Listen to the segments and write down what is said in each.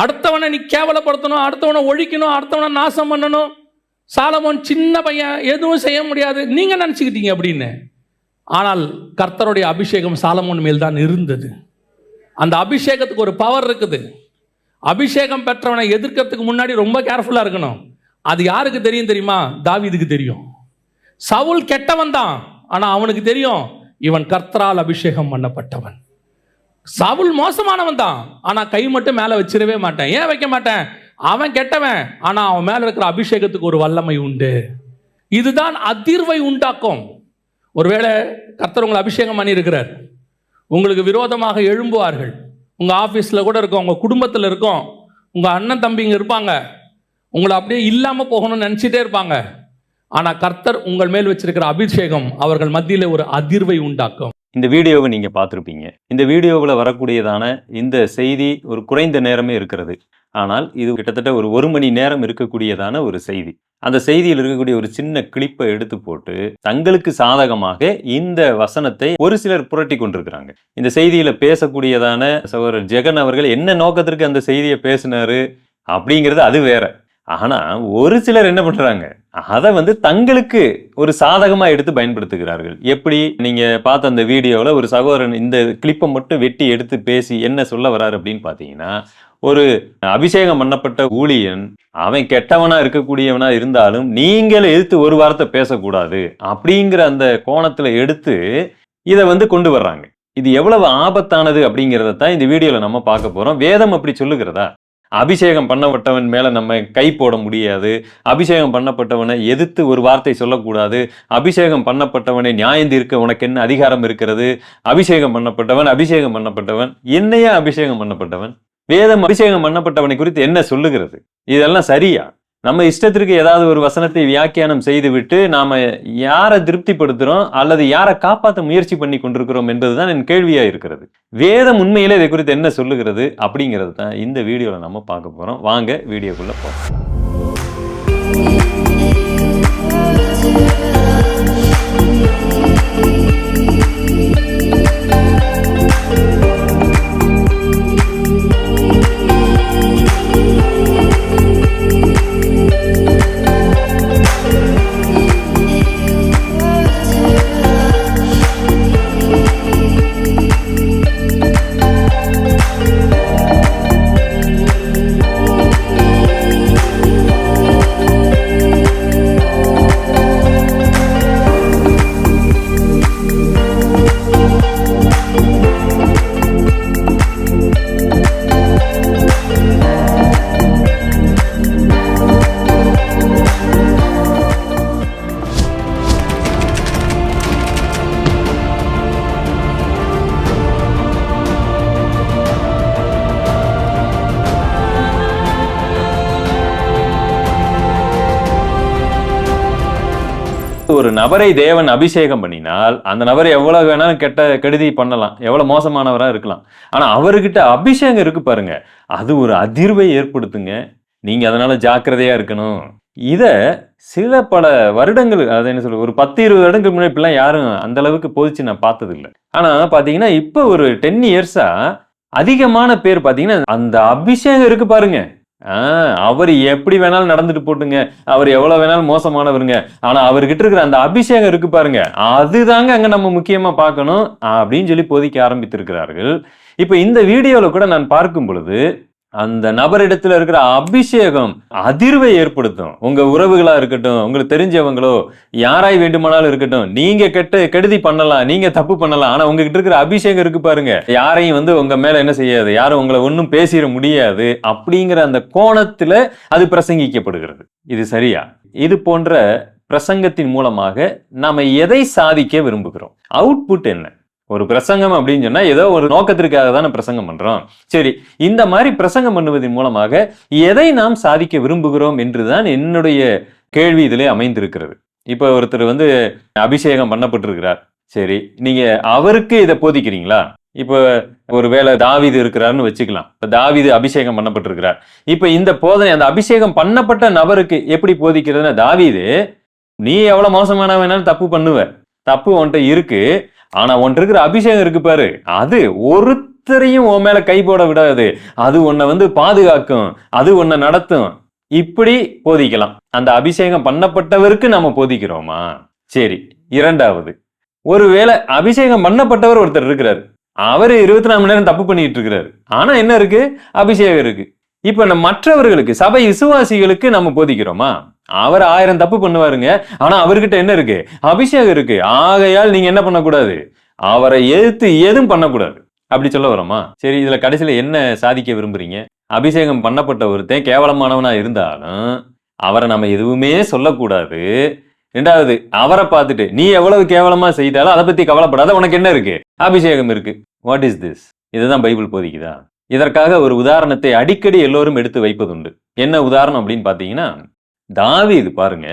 அடுத்தவனை நீ கேவலப்படுத்தணும் அடுத்தவனை ஒழிக்கணும் அடுத்தவனை நாசம் பண்ணணும். சாலமோன் சின்ன பையன் எதுவும் செய்ய முடியாது. நீங்கள் நினச்சிக்கிட்டீங்க அப்படின்னு. ஆனால் கர்த்தருடைய அபிஷேகம் சாலமோன் மேல் தான் இருந்தது. அந்த அபிஷேகத்துக்கு ஒரு பவர் இருக்குது. அபிஷேகம் பெற்றவனை எதிர்க்கிறதுக்கு முன்னாடி ரொம்ப கேர்ஃபுல்லாக இருக்கணும். அது யாருக்கு தெரியும் தெரியுமா? தாவிதுக்கு தெரியும். சவுல் கெட்டவன் தான் ஆனால் அவனுக்கு தெரியும் இவன் கர்த்தரால் அபிஷேகம் பண்ணப்பட்டவன். சவுல் மோசமானவன் தான். ஆனால் கை மட்டும் மேலே வச்சிடவே மாட்டேன். ஏன் வைக்க மாட்டேன்? அவன் கெட்டவன். ஆனால் அவன் மேலே இருக்கிற அபிஷேகத்துக்கு ஒரு வல்லமை உண்டு. இதுதான் அதிர்வை உண்டாக்கும். ஒருவேளை கர்த்தர் உங்களை அபிஷேகம் பண்ணியிருக்கிறார். உங்களுக்கு விரோதமாக எழும்புவார்கள். உங்கள் ஆஃபீஸில் கூட இருக்கும் உங்கள் குடும்பத்தில் இருக்கும். உங்கள் அண்ணன் தம்பிங்க இருப்பாங்க. உங்களை அப்படியே இல்லாமல் போகணும்னு நினச்சிட்டே இருப்பாங்க. ஆனால் கர்த்தர் உங்கள் மேல் வச்சிருக்கிற அபிஷேகம் அவர்கள் மத்தியில் ஒரு அதிர்வை உண்டாக்கும். இந்த வீடியோவை நீங்கள் பார்த்துருப்பீங்க. இந்த வீடியோவில் வரக்கூடியதான இந்த செய்தி ஒரு குறைந்த நேரமே இருக்கிறது. ஆனால் இது கிட்டத்தட்ட ஒரு ஒரு மணி நேரம் இருக்கக்கூடியதான ஒரு செய்தி. அந்த செய்தியில் இருக்கக்கூடிய ஒரு சின்ன கிளிப்பை எடுத்து போட்டு தங்களுக்கு சாதகமாக இந்த வசனத்தை ஒரு சிலர் புரட்டி கொண்டிருக்கிறாங்க. இந்த செய்தியில் பேசக்கூடியதான சகோதரர் ஜெகன் அவர்கள் என்ன நோக்கத்திற்கு அந்த செய்தியை பேசினாரு அப்படிங்கிறது அது வேற. ஆனால் ஒரு சிலர் என்ன பண்ணுறாங்க அதை வந்து தங்களுக்கு ஒரு சாதகமா எடுத்து பயன்படுத்துகிறார்கள். எப்படி? நீங்க பார்த்த அந்த வீடியோவில் ஒரு சகோதரன் இந்த கிளிப்பை மட்டும் வெட்டி எடுத்து பேசி என்ன சொல்ல வராரு அப்படின்னு பார்த்தீங்கன்னா ஒரு அபிஷேகம் பண்ணப்பட்ட ஊழியன் அவன் கெட்டவனா இருக்கக்கூடியவனா இருந்தாலும் நீங்கள் எதிர்த்து ஒரு வார்த்தை பேசக்கூடாது அப்படிங்கிற அந்த கோணத்துல எடுத்து இதை வந்து கொண்டு வர்றாங்க. இது எவ்வளவு ஆபத்தானது அப்படிங்கிறத தான் இந்த வீடியோவில் நம்ம பார்க்க போறோம். வேதம் அப்படி சொல்லுகிறதா? அபிஷேகம் பண்ணப்பட்டவன் மேலே நம்ம கை போட முடியாது. அபிஷேகம் பண்ணப்பட்டவனை எதிர்த்து ஒரு வார்த்தை சொல்லக்கூடாது. அபிஷேகம் பண்ணப்பட்டவனை நியாயம் தீர்க்க உனக்கு என்ன அதிகாரம் இருக்கிறது? அபிஷேகம் பண்ணப்பட்டவன் அபிஷேகம் பண்ணப்பட்டவன் என்னையா அபிஷேகம் பண்ணப்பட்டவன்? வேதம் அபிஷேகம் பண்ணப்பட்டவனை குறித்து என்ன சொல்லுகிறது? இதெல்லாம் சரியா? நம்ம இஷ்டத்திற்கு ஏதாவது ஒரு வசனத்தை வியாக்கியானம் செய்துவிட்டு நாம யாரை திருப்திப்படுத்துறோம் அல்லது யாரை காப்பாற்ற முயற்சி பண்ணி கொண்டிருக்கிறோம் என்பதுதான் என் கேள்வியா இருக்கிறது. வேதம் உண்மையிலே இதை குறித்து என்ன சொல்லுகிறது அப்படிங்கிறது தான் இந்த வீடியோவில் நம்ம பார்க்க போறோம். வாங்க வீடியோக்குள்ள போகிறோம் நபரை தேவன் அபிஷேகம் பண்ணினால் அந்த நபரை எவ்வளவு வேணாலும் கெட்ட கெடுதி பண்ணலாம் எவ்வளவு மோசமானவரா இருக்கலாம். ஆனா அவர்கிட்ட அபிஷேகம் இருக்கு பாருங்க. அது ஒரு அதிர்வை ஏற்படுத்துங்க. நீங்க அதனால ஜாக்கிரதையா இருக்கணும். இத சில பல வருடங்கள் அது என்ன சொல்ல ஒரு பத்து இருபது வருடங்களுக்கு முன்னாடி இப்படிலாம் யாரும் அந்த அளவுக்கு போதிச்சு நான் பார்த்தது இல்லை ஆனா பாத்தீங்கன்னா இப்ப ஒரு டென் இயர்ஸா அதிகமான பேர் பாத்தீங்கன்னா அந்த அபிஷேகம் இருக்கு பாருங்க. அவர் எப்படி வேணாலும் நடந்துட்டு போட்டுங்க. அவர் எவ்வளவு வேணாலும் மோசமானவருங்க. ஆனா அவர்கிட்ட இருக்கிற அந்த அபிஷேகம் இருக்கு பாருங்க. அதுதாங்க அங்க நம்ம முக்கியமா பார்க்கணும் அப்படின்னு சொல்லி போதிக்க ஆரம்பித்திருக்கிறார்கள். இப்ப இந்த வீடியோவில் கூட நான் பார்க்கும் பொழுது அந்த நபரிடத்துல இருக்கிற அபிஷேகம் அதிர்வை ஏற்படுத்தும். உங்க உறவுகளா இருக்கட்டும் உங்களுக்கு தெரிஞ்சவங்களோ யாராய் வேண்டுமானாலும் இருக்கட்டும் நீங்க கெட்ட கெடுதி பண்ணலாம் நீங்க தப்பு பண்ணலாம் ஆனா உங்ககிட்ட இருக்கிற அபிஷேகம் இருக்கு பாருங்க. யாரையும் வந்து உங்க மேல என்ன செய்யாது யாரும் உங்களை ஒன்றும் பேசிட முடியாது அப்படிங்கிற அந்த கோணத்துல அது பிரசங்கிக்கப்படுகிறது. இது சரியா? இது போன்ற பிரசங்கத்தின் மூலமாக நாம எதை சாதிக்க விரும்புகிறோம்? அவுட்புட் என்ன? ஒரு பிரசங்கம் அப்படின்னு சொன்னா ஏதோ ஒரு நோக்கத்திற்காக தானே பிரசங்கம் பண்றோம். சரி இந்த மாதிரி பிரசங்கம் பண்ணுவதன் மூலமாக எதை நாம் சாதிக்க விரும்புகிறோம் என்றுதான் என்னுடைய கேள்வி இதிலே அமைந்திருக்கிறது. இப்போ ஒருத்தர் வந்து அபிஷேகம் பண்ணப்பட்டிருக்கிறார். சரி நீங்க அவருக்கு இதை போதிக்கிறீங்களா? இப்போ ஒரு வேளை தாவீது இருக்கிறாருன்னு வச்சுக்கலாம். இப்போ தாவீது அபிஷேகம் பண்ணப்பட்டிருக்கிறார். இப்போ இந்த போதனை அந்த அபிஷேகம் பண்ணப்பட்ட நபருக்கு எப்படி போதிக்கிறதுன்னா தாவீது நீ எவ்வளோ மோசமான வேணாலும் தப்பு பண்ணுவ. தப்பு உன்கிட்ட இருக்கு. ஆனா ஒன்று இருக்கிற அபிஷேகம் இருக்கு பாரு. அது ஒருத்தரையும் உன் மேல கை போட விடாது. அது உன்னை வந்து பாதுகாக்கும். அது உன்னை நடத்தும். இப்படி போதிக்கலாம். அந்த அபிஷேகம் பண்ணப்பட்டவருக்கு நம்ம போதிக்கிறோமா? சரி இரண்டாவது. ஒருவேளை அபிஷேகம் பண்ணப்பட்டவர் ஒருத்தர் இருக்கிறாரு. அவர் இருபத்தி நாலு மணி நேரம் தப்பு பண்ணிட்டு இருக்கிறாரு. ஆனா என்ன இருக்கு? அபிஷேகம் இருக்கு. இப்ப நம்ம மற்றவர்களுக்கு சபை விசுவாசிகளுக்கு நம்ம போதிக்கிறோமா? அவர் ஆயிரம் தப்பு பண்ணுவாருங்க. ஆனா அவர்கிட்ட என்ன இருக்கு? அபிஷேகம் இருக்கு. ஆகையால் நீங்க என்ன பண்ணக்கூடாது? அவரை எதிர்த்து எதுவும் பண்ணக்கூடாது. அப்படி சொல்ல வரோமா? சரி இதுல கடைசியில என்ன சாதிக்க விரும்புறீங்க? அபிஷேகம் பண்ணப்பட்ட ஒருத்தன் கேவலமானவனா இருந்தாலும் அவரை நம்ம எதுவுமே சொல்லக்கூடாது. ரெண்டாவது அவரை பார்த்துட்டு நீ எவ்வளவு கேவலமா செய்தாலும் அதை பத்தி கவலைப்படாத உனக்கு என்ன இருக்கு? அபிஷேகம் இருக்கு. வாட் இஸ் திஸ் இதுதான் பைபிள் போதிக்குதா? இதற்காக ஒரு உதாரணத்தை அடிக்கடி எல்லோரும் எடுத்து வைப்பதுண்டு. என்ன உதாரணம் அப்படின்னு பாத்தீங்கன்னா தாவீது பாருங்க.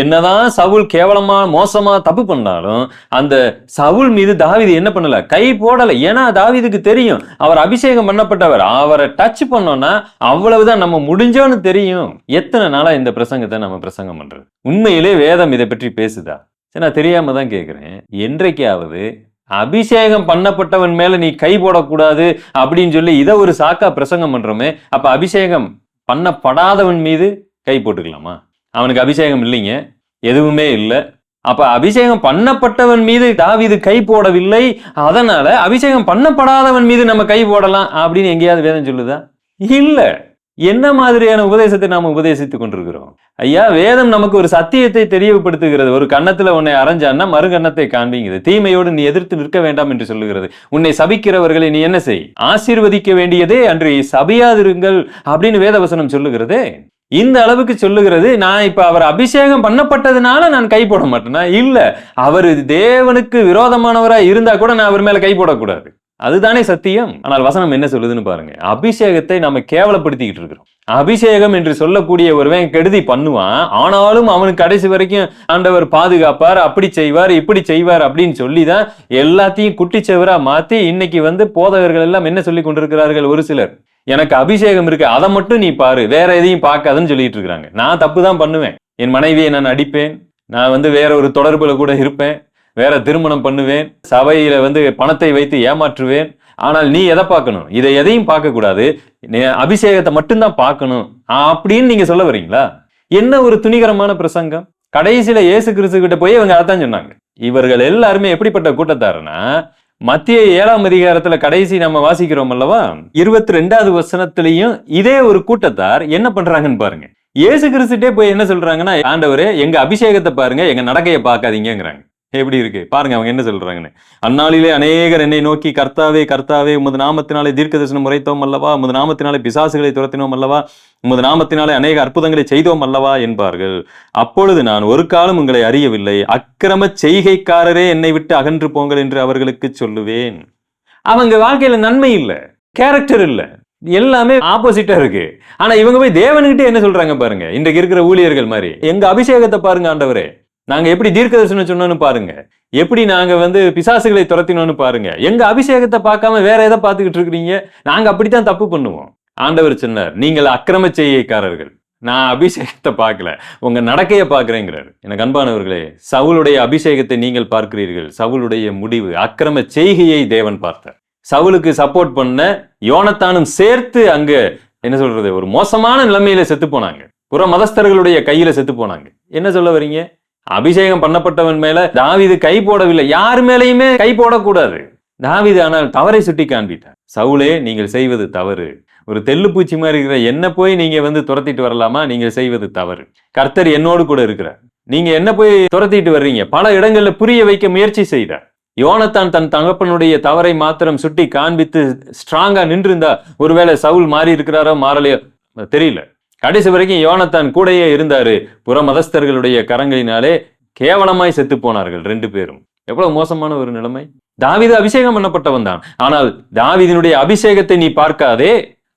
என்னதான் சவுல் கேவலமா மோசமா தப்பு பண்ணாலும் அந்த சவுல் மீது தாவீது என்ன பண்ணல? கை போடல. ஏன்னா தாவீதுக்கு தெரியும் அவர் அபிஷேகம் பண்ணப்பட்டவர். அவரை டச் பண்ணோம்னா அவ்வளவுதான் நம்ம முடிஞ்சோன்னு தெரியும். எத்தனை நாளா இந்த பிரசங்கத்தை நம்ம பிரசங்கம் பண்றது? உண்மையிலே வேதம் இதை பற்றி பேசுதா? சரி நான் தெரியாம தான் கேட்குறேன் என்றைக்காவது அபிஷேகம் பண்ணப்பட்டவன் மேல நீ கை போடக்கூடாது அப்படின்னு சொல்லி இதை ஒரு சாக்கா பிரசங்கம் பண்றோமே அப்ப அபிஷேகம் பண்ணப்படாதவன் மீது கை போட்டுக்கலாமா? அவனுக்கு அபிஷேகம் இல்லைங்க எதுவுமே இல்லை. அப்ப அபிஷேகம் பண்ணப்பட்டவன் மீது தாவிது கை போடவில்லை அதனால அபிஷேகம் பண்ணப்படாதவன் மீது நம்ம கை போடலாம் அப்படின்னு எங்கேயாவது வேதம் சொல்லுதா? இல்லை. என்ன மாதிரியான உபதேசத்தை நாம் உபதேசித்துக் கொண்டிருக்கிறோம்? ஐயா வேதம் நமக்கு ஒரு சத்தியத்தை தெரியப்படுத்துகிறது. ஒரு கன்னத்துல உன்னை அரைஞ்சான்னா மறு கன்னத்தை காண்பிங்குது தீமையோடு நீ எதிர்த்து நிற்க வேண்டாம் என்று சொல்லுகிறது. உன்னை சபிக்கிறவர்களை நீ என்ன செய்? ஆசீர்வதிக்க வேண்டியதே அன்று சபியாதிருங்கள் அப்படின்னு வேதவசனம் சொல்லுகிறதே. இந்த அளவுக்கு சொல்லுகிறது நான் இப்ப அவர் அபிஷேகம் பண்ணப்பட்டதுனால நான் கை போட மாட்டேனா? இல்ல அவர் தேவனுக்கு விரோதமானவரா இருந்தா கூட நான் அவர் மேல கை போடக்கூடாது. அதுதானே சத்தியம்? ஆனால் வசனம் என்ன சொல்லுதுன்னு பாருங்க. அபிஷேகத்தை நம்ம கேவலப்படுத்திக்கிட்டு இருக்கிறோம். அபிஷேகம் என்று சொல்லக்கூடிய ஒருவன் கெடுதி பண்ணுவான். ஆனாலும் அவனுக்கு கடைசி வரைக்கும் ஆண்டவர் பாதுகாப்பார் அப்படி செய்வார் இப்படி செய்வார் அப்படின்னு சொல்லி தான் எல்லாத்தையும் குட்டிச்சவரா மாத்தி இன்னைக்கு வந்து போதகர்கள் எல்லாம் என்ன சொல்லி கொண்டிருக்கிறார்கள்? ஒரு சிலர். எனக்கு அபிஷேகம் இருக்கு அதை மட்டும் நீ பாரு வேற எதையும் பார்க்காதுன்னு சொல்லிட்டு இருக்கிறாங்க. நான் தப்பு தான் பண்ணுவேன். என் மனைவியை நான் அடிப்பேன். நான் வந்து வேற ஒரு தொடர்புல கூட இருப்பேன். வேற திருமணம் பண்ணுவேன் சபையில வந்து பணத்தை வைத்து ஏமாற்றுவேன். ஆனால் நீ எதை பார்க்கணும்? இதை எதையும் பார்க்க கூடாது. அபிஷேகத்தை மட்டும்தான் பார்க்கணும். அப்படின்னு நீங்க சொல்ல வரீங்களா என்ன ஒரு துணிகரமான பிரசங்கம்? கடைசியில இயேசு கிறிஸ்து கிட்ட போய் இவங்க அதான் சொன்னாங்க. இவர்கள் எல்லாருமே எப்படிப்பட்ட கூட்டத்தாருன்னா மத்திய ஏழாம் அதிகாரத்துல கடைசி நம்ம வாசிக்கிறோம் அல்லவா? இருபத்தி ரெண்டாவது வசனத்திலையும் இதே ஒரு கூட்டத்தார் என்ன பண்றாங்கன்னு பாருங்க. இயேசு கிறிஸ்துட்டே போய் என்ன சொல்றாங்கன்னா ஆண்டவரே எங்க அபிஷேகத்தை பாருங்க எங்க நடக்கையை பார்க்காதீங்கங்கிறாங்க. எப்படி இருக்கு? பாருங்க அவங்க என்ன சொல்றாங்கன்னு. அந்நாளிலே அநேகர் என்னை நோக்கி கர்த்தாவே கர்த்தாவே உமது நாமத்தினாலே தீர்க்க தரிசனம் உரைத்தோம் அல்லவா? உமது நாமத்தினாலே பிசாசுகளை துரத்தினோம் அல்லவா? உமது நாமத்தினாலே அநேக அற்புதங்களை செய்தோம் அல்லவா? என்பார்கள். அப்பொழுது நான் ஒரு காலம் உங்களை அறியவில்லை. அக்கிரம செய்கைக்காரரே என்னை விட்டு அகன்று போங்கள் என்று அவர்களுக்கு சொல்லுவேன். அவங்க வாழ்க்கையில நன்மை இல்லை கேரக்டர் இல்லை. எல்லாமே ஆப்போசிட்டா இருக்கு. ஆனா இவங்க போய் தேவன்கிட்ட என்ன சொல்றாங்க பாருங்க? இன்றைக்கு இருக்கிற ஊழியர்கள் மாதிரி. எங்க அபிஷேகத்தை பாருங்க ஆண்டவரே. நாங்க எப்படி தீர்க்க தரிசனம் சொன்னோம்னு பாருங்க. எப்படி நாங்க வந்து பிசாசுகளை துரத்தினோம்னு பாருங்க. எங்க அபிஷேகத்தை பார்க்காம வேற எதை பார்த்துக்கிட்டு இருக்கிறீங்க? நாங்க அப்படித்தான் தப்பு பண்ணுவோம். ஆண்டவர் சொன்னார் நீங்கள் அக்கிரம செய்கைக்காரர்கள். நான் அபிஷேகத்தை பார்க்கல. உங்க நடக்கையை பார்க்குறேங்கிறார். எனக்கு அன்பானவர்களே சவுளுடைய அபிஷேகத்தை நீங்கள் பார்க்கிறீர்கள். சவுளுடைய முடிவு அக்கிரம செய்கையை தேவன் பார்த்தார். சவுலுக்கு சப்போர்ட் பண்ண யோனத்தானும் சேர்த்து அங்க என்ன சொல்றது ஒரு மோசமான நிலைமையில செத்து போனாங்க. புற மதஸ்தர்களுடைய கையில செத்து போனாங்க. என்ன சொல்ல வரீங்க அபிஷேகம் பண்ணப்பட்டவன் மேல தாவீது கை போடவில்லை. யார் மேலையுமே கை போடக்கூடாது. தாவிது ஆனால் தவறை சுட்டி காண்பிட்டார் சவுலே நீங்கள் செய்வது தவறு. ஒரு தெல்லுப்பூச்சி மாதிரி இருக்கிற என்ன போய் நீங்க வந்து துரத்திட்டு வரலாமா? நீங்கள் செய்வது தவறு. கர்த்தர் என்னோடு கூட இருக்கிறார். நீங்க என்ன போய் துரத்திட்டு வர்றீங்க? பல இடங்கள்ல புரிய வைக்க முயற்சி செய்தார். யோனத்தான் தன் தகப்பனுடைய தவறை மாத்திரம் சுட்டி காண்பித்து ஸ்ட்ராங்கா நின்றிருந்தா ஒருவேளை சவுல் மாறி இருக்கிறாரோ மாறலையோ தெரியல. கடைசி வரைக்கும் யோனத்தான் கூடயே இருந்தாரு. புற மதஸ்தர்களுடைய கரங்களினாலே கேவலமாய் செத்து போனார்கள் ரெண்டு பேரும். எவ்வளவு மோசமான ஒரு நிலைமை. தாவிது அபிஷேகம் பண்ணப்பட்டவன் தான். ஆனால் தாவிதினுடைய அபிஷேகத்தை நீ பார்க்காதே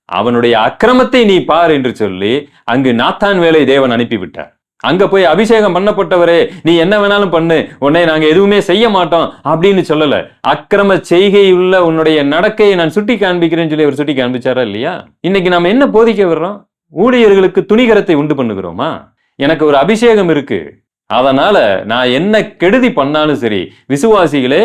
அவனுடைய அக்கிரமத்தை நீ பார் என்று சொல்லி அங்கு நாத்தான் வேலை தேவன் அனுப்பிவிட்டார். அங்க போய் அபிஷேகம் பண்ணப்பட்டவரே நீ என்ன வேணாலும் பண்ணு உன்னை நாங்க எதுவுமே செய்ய மாட்டோம் அப்படின்னு சொல்லல. அக்கிரம செய்கை உள்ள உன்னுடைய நடக்கையை நான் சுட்டி காண்பிக்கிறேன்னு சொல்லி அவர் சுட்டி காண்பிச்சாரா இல்லையா? இன்னைக்கு நம்ம என்ன போதிக்க வர்றோம் ஊழியர்களுக்கு துணிகரத்தை உண்டு பண்ணுகிறோமா? எனக்கு ஒரு அபிஷேகம் இருக்கு. அதனால நான் என்ன கெடுதி பண்ணாலும் சரி விசுவாசிகளே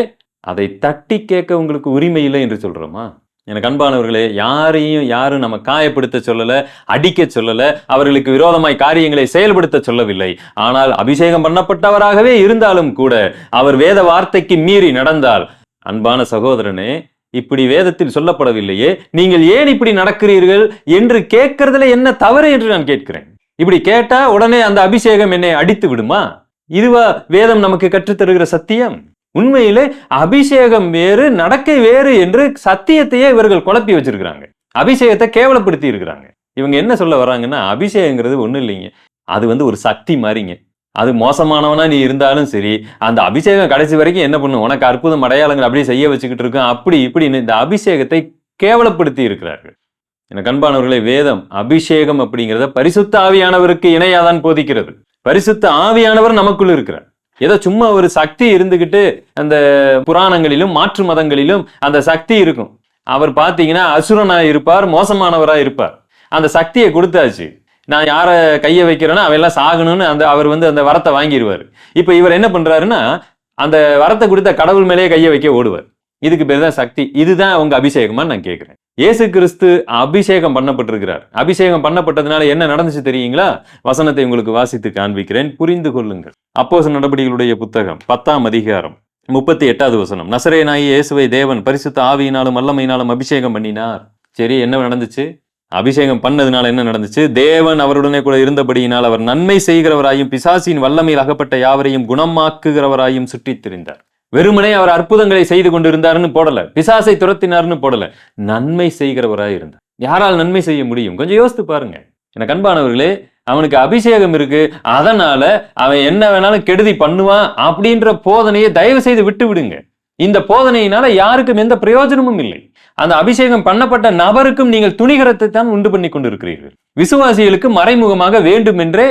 அதை தட்டி கேட்க உங்களுக்கு உரிமை இல்லை என்று சொல்றோமா? எனக்கு அன்பானவர்களே யாரையும் யாரும் நம்ம காயப்படுத்த சொல்லல அடிக்க சொல்லல அவர்களுக்கு விரோதமாய் காரியங்களை செயல்படுத்த சொல்லவில்லை. ஆனால் அபிஷேகம் பண்ணப்பட்டவராகவே இருந்தாலும் கூட அவர் வேத வார்த்தைக்கு மீறி நடந்தால் அன்பான சகோதரனே இப்படி வேதத்தில் சொல்லப்படவில்லையே. நீங்கள் ஏன் இப்படி நடக்கிறீர்கள்? என்று கேட்கறதுல என்ன தவறு என்று நான் கேட்கிறேன். இப்படி கேட்டா உடனே அந்த அபிஷேகம் என்னை அடித்து விடுமா? இதுவா வேதம் நமக்கு கற்றுத்தருகிற சத்தியம்? உண்மையிலே அபிஷேகம் வேறு நடக்கை வேறு என்று சத்தியத்தையே இவர்கள் குழப்பி வச்சிருக்கிறாங்க. அபிஷேகத்தை கேவலப்படுத்தி இருக்கிறாங்க இவங்க என்ன சொல்ல வராங்கன்னா அபிஷேகங்கிறது ஒண்ணும் இல்லைங்க. அது வந்து ஒரு சக்தி மாதிரிங்க அது மோசமானவனா நீ இருந்தாலும் சரி அந்த அபிஷேகம் கடைசி வரைக்கும் என்ன பண்ணும்? உனக்கு அற்புதம் அடையாளங்கள் அப்படியே செய்ய வச்சுக்கிட்டு இருக்கும் அப்படி இப்படின்னு இந்த அபிஷேகத்தை கேவலப்படுத்தி இருக்கிறார்கள். எனக்கு அன்பானவர்களே வேதம் அபிஷேகம் அப்படிங்கிறத பரிசுத்த ஆவியானவருக்கு இணையாதான் போதிக்கிறது. பரிசுத்த ஆவியானவர் நமக்குள் இருக்கிறார். ஏதோ சும்மா ஒரு சக்தி இருந்துகிட்டு அந்த புராணங்களிலும் மாற்று மதங்களிலும் அந்த சக்தி இருக்கும். அவர் பார்த்தீங்கன்னா அசுரனா இருப்பார் மோசமானவரா இருப்பார் அந்த சக்தியை கொடுத்தாச்சு. நான் யாரை கையை வைக்கிறேன்னா அவெல்லாம் சாகணும்னு அந்த அவர் வந்து அந்த வரத்தை வாங்கிடுவார் இப்போ இவர் என்ன பண்ணுறாருன்னா அந்த வரத்தை கொடுத்த கடவுள் மேலேயே கையை வைக்க ஓடுவார். இதுக்கு பேர் தான் சக்தி. இதுதான் உங்க அபிஷேகமான்னு நான் கேட்குறேன் இயேசு கிறிஸ்து அபிஷேகம் பண்ணப்பட்டிருக்கிறார். அபிஷேகம் பண்ணப்பட்டதுனால என்ன நடந்துச்சு தெரியுங்களா? வசனத்தை உங்களுக்கு வாசித்து காண்பிக்கிறேன். புரிந்து கொள்ளுங்கள். அப்போச நடவடிக்கைகளுடைய புத்தகம் பத்தாம் அதிகாரம் முப்பத்தி எட்டாவது வசனம். நசரேனாயி இயேசுவை தேவன் பரிசுத்த ஆவியினாலும் வல்லமையினாலும் அபிஷேகம் பண்ணினார். சரி என்ன நடந்துச்சு? அபிஷேகம் பண்ணதுனால என்ன நடந்துச்சு? தேவன் அவருடனே கூட இருந்தபடியினால் அவர் நன்மை செய்கிறவராயும் பிசாசின் வல்லமையில் அகப்பட்ட யாவரையும் குணமாக்குகிறவராயும் சுற்றித் திரிந்தார். வெறுமனே அவர் அற்புதங்களை செய்து கொண்டிருந்தாருன்னு போடல. பிசாசை துரத்தினார்னு போடல. நன்மை செய்கிறவராய் இருந்தார். யாரால் நன்மை செய்ய முடியும்? கொஞ்சம் யோசித்து பாருங்க. எனக்கு அன்பானவர்களே அவனுக்கு அபிஷேகம் இருக்கு. அதனால அவன் என்ன வேணாலும் கெடுதி பண்ணுவான் அப்படின்ற போதனையை தயவு செய்து விட்டு விடுங்க இந்த போதனையினால யாருக்கும் எந்த பிரயோஜனமும் இல்லை. அந்த அபிஷேகம் பண்ணப்பட்ட நபருக்கும் நீங்கள் துணிகரத்தை தான் உண்டு பண்ணி கொண்டிருக்கிறீர்கள். விசுவாசிகளுக்கு மறைமுகமாக வேண்டும் என்றே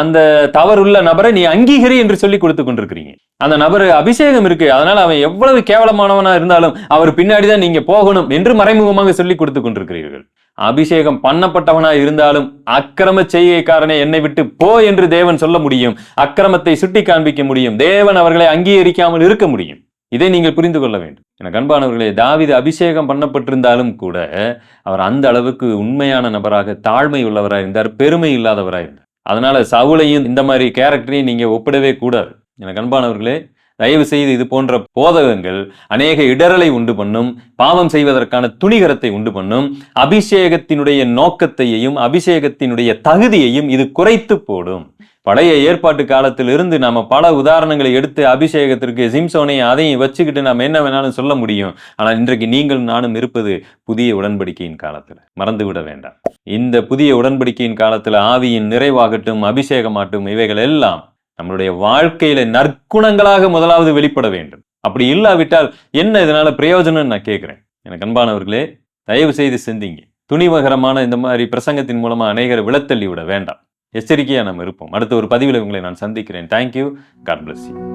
அந்த தவறுள்ள நபரை நீ அங்கீகரி என்று சொல்லி கொடுத்து கொண்டிருக்கிறீங்க. அந்த நபர் அபிஷேகம் இருக்கு. அதனால அவன் எவ்வளவு கேவலமானவனா இருந்தாலும் அவர் பின்னாடிதான் நீங்க போகணும் என்று மறைமுகமாக சொல்லி கொடுத்து கொண்டிருக்கிறீர்கள். அபிஷேகம் பண்ணப்பட்டவனா இருந்தாலும் அக்கிரம செய்கைக்காரனை என்னை விட்டு போ என்று தேவன் சொல்ல முடியும். அக்கிரமத்தை சுட்டி காண்பிக்க முடியும். தேவன் அவர்களை அங்கீகரிக்காமல் இருக்க முடியும். இதை நீங்கள் புரிந்து கொள்ள வேண்டும். எனக்கு அன்பானவர்களே தாவீது அபிஷேகம் பண்ணப்பட்டிருந்தாலும் கூட அவர் அந்த அளவுக்கு உண்மையான நபராக தாழ்மை உள்ளவராக இருந்தார் பெருமை இல்லாதவராக இருந்தார். அதனால சவுளையும் இந்த மாதிரி கேரக்டரையும் நீங்கள் ஒப்பிடவே கூடாது. எனக்கு அன்பானவர்களே தயவு செய்து இது போன்ற போதகங்கள் அநேக இடரலை உண்டு பண்ணும் பாவம் செய்வதற்கான துணிகரத்தை உண்டு பண்ணும் அபிஷேகத்தினுடைய நோக்கத்தையும் அபிஷேகத்தினுடைய தகுதியையும் இது குறைத்து போடும். பழைய ஏற்பாட்டு காலத்திலிருந்து நாம பல உதாரணங்களை எடுத்து அபிஷேகத்திற்கு சிம்சோனை அதையும் வச்சுக்கிட்டு நாம் என்ன வேணாலும் சொல்ல முடியும். ஆனால் இன்றைக்கு நீங்கள் நானும் இருப்பது புதிய உடன்படிக்கையின் காலத்துல. மறந்து விட வேண்டாம். இந்த புதிய உடன்படிக்கையின் காலத்துல ஆவியின் நிறைவாகட்டும் அபிஷேகமாட்டும் இவைகள் எல்லாம் நம்மளுடைய வாழ்க்கையில நற்குணங்களாக முதலாவது வெளிப்பட வேண்டும். அப்படி இல்லாவிட்டால் என்ன இதனால பிரயோஜனம் நான் கேட்குறேன். எனக்கு அன்பானவர்களே தயவு செய்து சிந்திங்க. துணிவகரமான இந்த மாதிரி பிரசங்கத்தின் மூலமா அநேகரை விளத்தள்ளி விட வேண்டாம். எச்சரிக்கையாக நம்ம இருப்போம். அடுத்த ஒரு பதிவில் உங்களை நான் சந்திக்கிறேன். Thank you God bless you